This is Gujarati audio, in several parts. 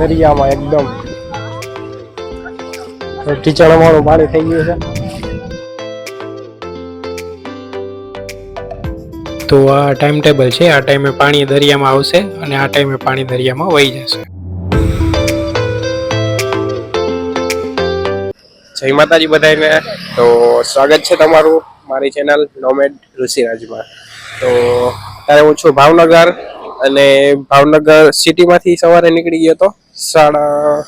દરિયામાં એકદમ. ટીચર અમારું પાણી થઈ ગયું છે. તો આ ટાઈમ ટેબલ છે. આ ટાઈમે પાણી દરિયામાં આવશે અને આ ટાઈમે પાણી દરિયામાં વહી જશે. જય માતાજી બધાને તો સ્વાગત છે તમારું મારી ચેનલ નોમેડ ઋષિરાજમાં તો અત્યારે હું છું ભાવનગર. અને ભાવનગર સિટીમાંથી સવારે નીકળી ગયો હતો. સાડા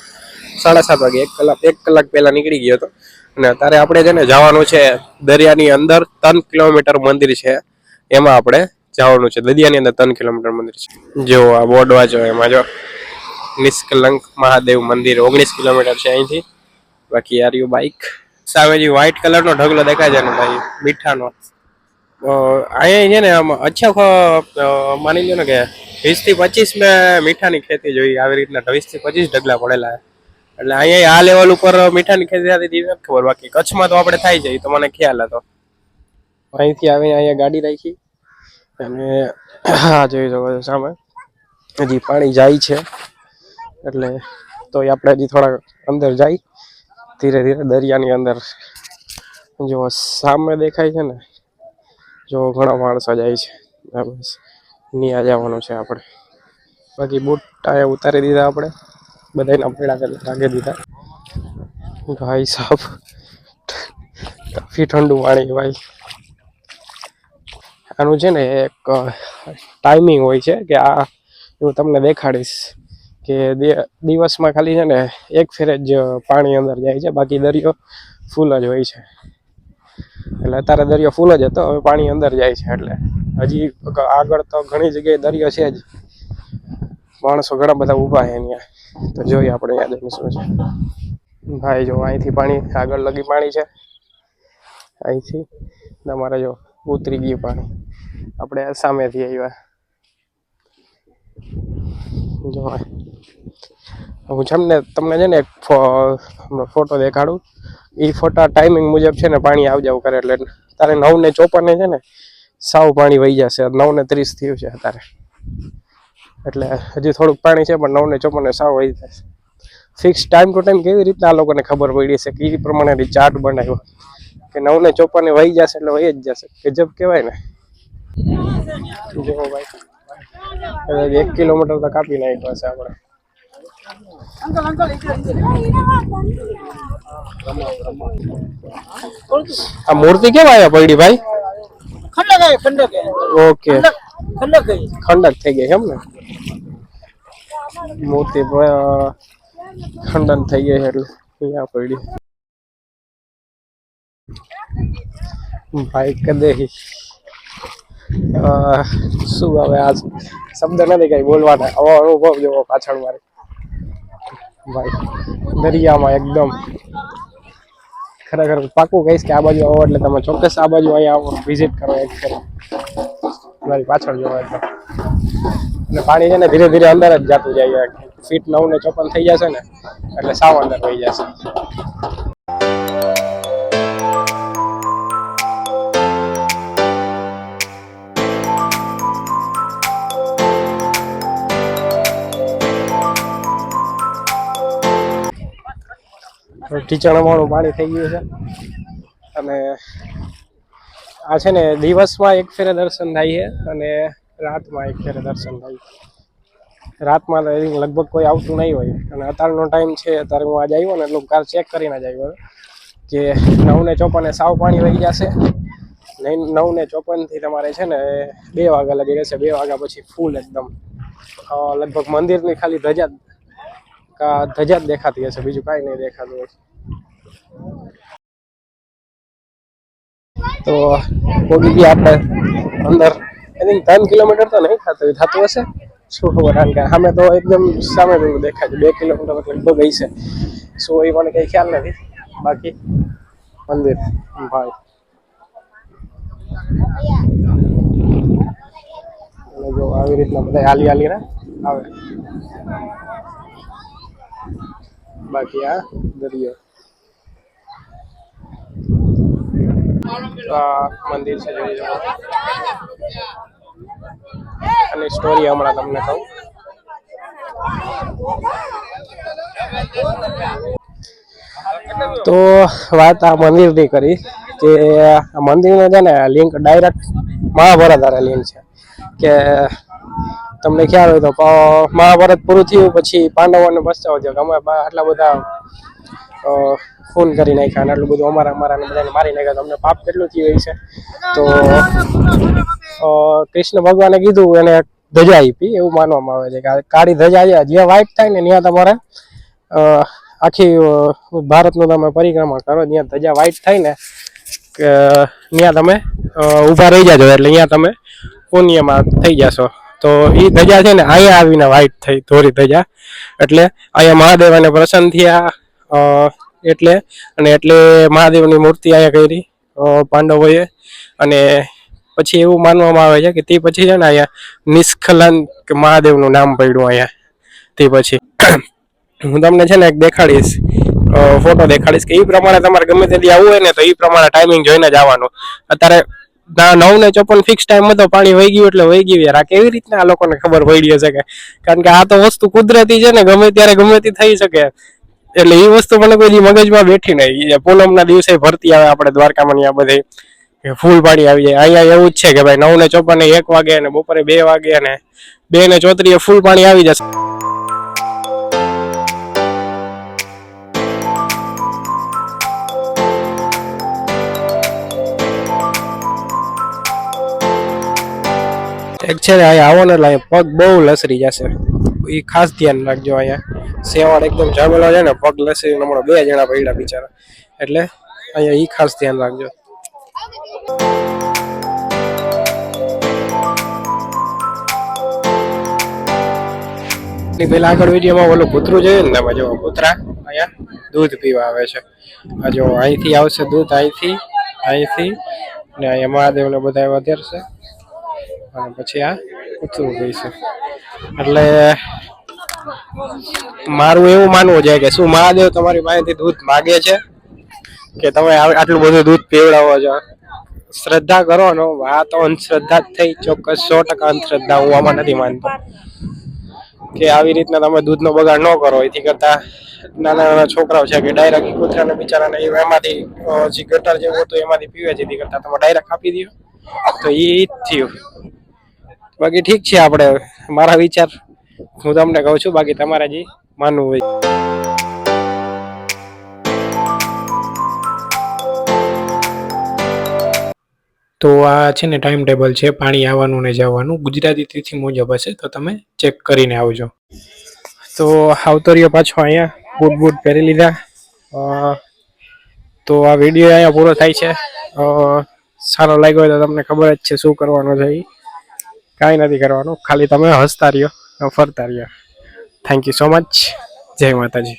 સાડા સાત વાગે, એક કલાક એક કલાક પહેલા નીકળી ગયો હતો. અને અત્યારે આપણે છે ને જવાનું છે દરિયાની અંદર ત્રણ કિલોમીટર મંદિર છે. એમાં આપણે જવાનું છે. દરિયાની અંદર ત્રણ કિલોમીટર મંદિર છે. જો આ બોર્ડ વાંચો એમાં જો નિષ્કલંક મહાદેવ મંદિર ઓગણીસ કિલોમીટર છે અહીંથી. બાકી આર યુ બાઇક સામે જે વ્હાઈટ કલરનો ઢગલો દેખાય છે ને ભાઈ. મીઠાનો. અહીંયા છે ને આમ અચ્છા માની લો ને કે વીસથી પચીસ મેં મીઠાની ખેતી જોઈ, આવી રીતના વીસથી પચીસ ઢગલા પડેલા એટલે અહીંયા આ લેવલ ઉપર મીઠાની ખેતી થતી હતી, નથી ખબર બાકી. કચ્છમાં તો આપણે થાય છે તો મને ખ્યાલ હતો. અહીંથી આવીને અહીંયા ગાડી રાખી, અને હા, જોઈ શકો છો સામે. હજી પાણી જાય છે, એટલે તો આપણે હજી થોડા અંદર જાય. ધીરે ધીરે દરિયાની અંદર. જો સામે દેખાય છે ને જો ઘણા માણસો જાય છે. બસ નિયા જવાનું છે આપણે. બાકી બૂટ ટાયા ઉતારી દીધા આપણે. બધાના પેડા કરી લાગી દીધા. ભાઈ સાહેબ કાફી ઠંડુ પાણી ભાઈ. આનું છે ને એક ટાઈમિંગ હોય છે કે આ હું તમને દેખાડીશ કે દિવસમાં ખાલી છે ને એક ફેરે જ પાણી અંદર જાય છે. બાકી દરિયો ફૂલ જ હોય છે. એટલે અત્યારે દરિયો ફૂલ જ હતો, હવે પાણી અંદર જાય છે એટલે. હજી આગળ તો ઘણી જગ્યાએ દરિયો છે જ. માણસો ઘણા બધા ઊભા છે અહીંયા. તો જોઈએ આપણે યાદ શું છે. ભાઈ જો અહીંથી પાણી આગળ લગી પાણી છે. અહીંથી તમારે જો ઉતરી ગયું પાણી. આપણે સામેથી આવ્યા. જો આ. હું છે ને તમને છે ને એક ફોટો દેખાડું. એ ફોટા ટાઈમિંગ મુજબ છે ને પાણી આવ જાવ કરે એટલે તારે નવ ને ચોપને છે ને સાવ પાણી વહી જશે. નવ ને ત્રીસ થયું છે અત્યારે. એટલે હજી થોડુંક પાણી છે પણ નવ ને ચોપને સાવ વહી જશે. ફિક્સ ટાઈમ ટુ ટાઈમ કેવી રીતના આ લોકોને ખબર પડી છે કે એ પ્રમાણે ચાર્ટ બનાવ્યો કે નવ ને ચોપને વહી જશે એટલે વહી જ જશે. ગજબ કહેવાય ને. જો ભાઈ. એક કિલોમીટર તો કાપી નાખ્યો હશે આપણે. આ મૂર્તિ કેમ આવ્યા પડી ભાઈ ખંડક ખંડક ઓકે. ખંડક ખંડક થઈ ગઈ એમ ને? મૂર્તિ ખંડન થઈ ગઈ એટલે અહીંયા પડી. ભાઈ કદે શું હવે આ શબ્દ નથી કઈ બોલવાના. અનુભવ જોવો પાછળ મારે. ભાઈ, દરિયામાં એકદમ. ખરેખર પાકું કહીશ કે આ બાજુ આવો એટલે તમે ચોક્કસ આ બાજુ અહીંયા આવો વિઝિટ કરો એક કરો મારી પાછળ જોવો એટલે અને પાણી છે ને ધીરે ધીરે અંદર જ જતું જાય ફીટ નવ ને ચોપન થઈ જશે ને, એટલે સાવ અંદર થઈ જશે. ટીચણ વાળું પાણી થઈ ગયું છે. અને આ છે ને દિવસમાં એક ફેરે દર્શન થાય છે અને રાતમાં એક ફેરે દર્શન થાય રાતમાં તો લગભગ કોઈ આવતું નહીં હોય. અને અત્યારનો ટાઈમ છે, અત્યારે હું આજે આવ્યો ને, એટલે કાર ચેક કરીને જ આવ્યો. કે નવ ને ચોપને સાવ પાણી વહી જશે. નવ ને ચોપનથી તમારે છે ને બે વાગ્યા લગી રહેશે બે વાગ્યા પછી ફૂલ એકદમ લગભગ મંદિરની ખાલી ધજા કા ધજા જ દેખાતી હશે બીજું કાંઈ નહીં દેખાતું હોય તો પોગી ગયા આપણે અંદર આઈ થિંક ત્રણ કિલોમીટર તો નહીં થતું થતું હશે શું ખબર કારણ કે સામે તો એકદમ સામે જેવું દેખાય છે બે કિલોમીટર લગભગ હશે શું એ મને કઈ ખ્યાલ નથી બાકી મંદિર ભાઈ અને જો આવી રીતના બધા હાલી હાલી ને આવે બાકી આ દરિયો. મંદિર છે અને સ્ટોરી હમણાં તમને કહું. તો વાત આ મંદિરની કરી કે આ મંદિરનો છે ને લિંક ડાયરેક્ટ મહાભારત લિંક છે કે તમને ખ્યાલ હોય તો મહાભારત પૂરું થયું, પછી પાંડવોને પસ્તાવો થયો અમે આટલા બધા ખૂન કરી નાખ્યા અને આટલું બધું અમારા અમારા બધાને મારી નાખ્યા. તો અમને પાપ કેટલું થયું છે? તો કૃષ્ણ ભગવાને કીધું, એને ધજા આપી, એવું માનવામાં આવે છે કે કાળી ધજા છે જે વ્હાઈટ થાય ને, ત્યાં તમારે આખી ભારતનું તમે પરિક્રમા કરો, ત્યાં ધજા વાઇટ થાય ને ત્યાં તમે ઊભા રહી જાજો. એટલે ત્યાં તમે પુણ્યમાં થઈ જશો. તો એ ધજા છે ને અહીંયા આવીને વ્હાઈટ થઈ, ધોરી ધજા. એટલે અહીંયા મહાદેવને પ્રસન્ન થયા એટલે, અને એટલે મહાદેવની મૂર્તિ અહીંયા કરી પાંડવોએ. અને પછી એવું માનવામાં આવે છે કે તે પછી છે ને અહીંયા નિષ્ખલન કે મહાદેવનું નામ પડ્યું અહીંયા. તે પછી. હું તમને છે ને એક દેખાડીશ ફોટો દેખાડીશ કે એ પ્રમાણે તમારે ગમે તેથી આવવું હોય ને તો એ પ્રમાણે ટાઈમિંગ જોઈને જ આવવાનું. અત્યારે નવ ને ચોપન ફિક્સ ટાઈમ હતો, પાણી વહી ગયું એટલે વહી ગયું યાર. કેવી રીતના આ લોકોને ખબર પડી હશે કે? કારણ કે આ તો વસ્તુ કુદરતી છે ને, ગમે ત્યારે ગમે તે થઈ શકે. એટલે એ વસ્તુ મને કોઈ મગજમાં બેઠી નહીં. એ પૂનમના દિવસે ભરતી આવે આપણે દ્વારકામાં ને આ બધી ફૂલ પાણી આવી જાય. અહીંયા એવું જ છે કે ભાઈ નવ ને ચોપન એક વાગે અને બપોરે બે વાગે અને બે ને ચોત્રીએ ફૂલ પાણી આવી જશે. એક છે ને અહીંયા આવો ને એટલે અહીંયા પગ બહુ લસરી જશે. એ ખાસ ધ્યાન રાખજો અહીંયા. સેવાળ એકદમ જામેલો છે ને, પગ લસરી હમણાં બે જણા પડ્યા બિચારા. એટલે અહીંયા એ ખાસ ધ્યાન રાખજો. પેલા આગળ વિડીયોમાં ઓલું કૂતરું જોયું ને તમે જો કૂતરા અહીંયા દૂધ પીવા આવે છે. આ જો અહીંથી આવશે દૂધ અહીંથી અહીંથી ને અહીંયા મહાદેવને બધા વધારશે. પછી આ કૂતરું પીશે એટલે મારું એવું માનવું છે કે શું મહાદેવ તમારી પાસેથી દૂધ માગે છે? કે તમે આટલું બધું દૂધ પીવડાવો છો? શ્રદ્ધા કરો ને આ તો અંધશ્રદ્ધા જ થઈ. ચોક્કસ સો ટકા અંધશ્રદ્ધા હું આમાં નથી માનતો. કે આવી રીતના તમે દૂધનો બગાડ ન કરો. એથી કરતા નાના નાના છોકરાઓ છે કે ડાયરેક્ટ કૂતરાને, બિચારાને એમાંથી જે ગટર જેવું હતું એમાંથી પીવે છે. એથી કરતા તમે ડાયરેક્ટ આપી દો તો એ જ થયું. બાકી ઠીક છે આપણે. મારા વિચાર હું તમને કહું છું, બાકી તમારા જે માનવું હોય. તો આ છે ને ટાઈમ ટેબલ છે, પાણી આવવાનું ને જવાનું. ગુજરાતી તિથિ મુજબ હશે, તો તમે ચેક કરીને આવજો. તો આવતો રહ્યો પાછો અહીંયા બૂટ બૂટ પહેરી લીધા. તો આ વીડિયો અહીંયા પૂરો થાય છે. સારો લાગ્યો હોય તો તમને ખબર જ છે શું કરવાનું છે એ કાંઈ નથી કરવાનું. ખાલી તમે હસતા રહ્યો, ફરતા રહ્યો. થેન્ક યુ સો મચ જય માતાજી.